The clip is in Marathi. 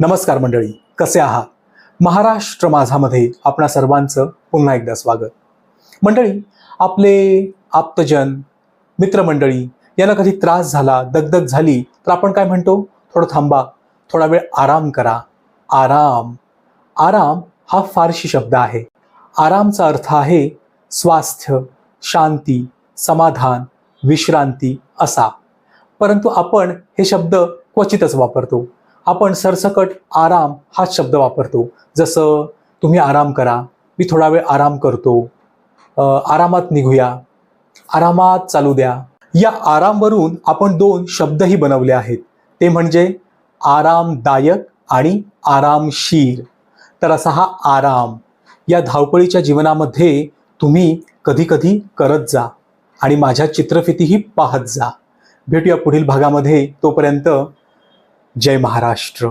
नमस्कार मंडळी कसे आहात? महाराष्ट्र माझामध्ये आपणा सर्वांचं पुन्हा एकदा स्वागत. मंडळी आपले आप्तजन मित्रमंडळी यांना कधी त्रास झाला दगदग झाली तर आपण काय म्हणतो? थोडं थांबा थोडा वेळ आराम करा. आराम. आराम हा फारशी शब्द आहे. आरामचा अर्थ आहे स्वास्थ्य शांती समाधान विश्रांती असा. परंतु आपण हे शब्द क्वचितच वापरतो. आपण सरसकट आराम हा शब्द वापरतो. जसं तुम्ही आराम करा मी थोडा वेळ आराम करतो. आरामात निघूया. आरामात चालू द्या. या आरामवरून आपण दोन शब्दही बनवले आहेत. ते म्हणजे आरामदायक आणि आरामशीर तर असा हा आराम. या धावपळीच्या जीवनामध्ये तुम्ही कधीकधी करत जा आणि माझ्या चित्रफितीही पाहत जा. भेटूया पुढील भागामध्ये. तोपर्यंत जय महाराष्ट्र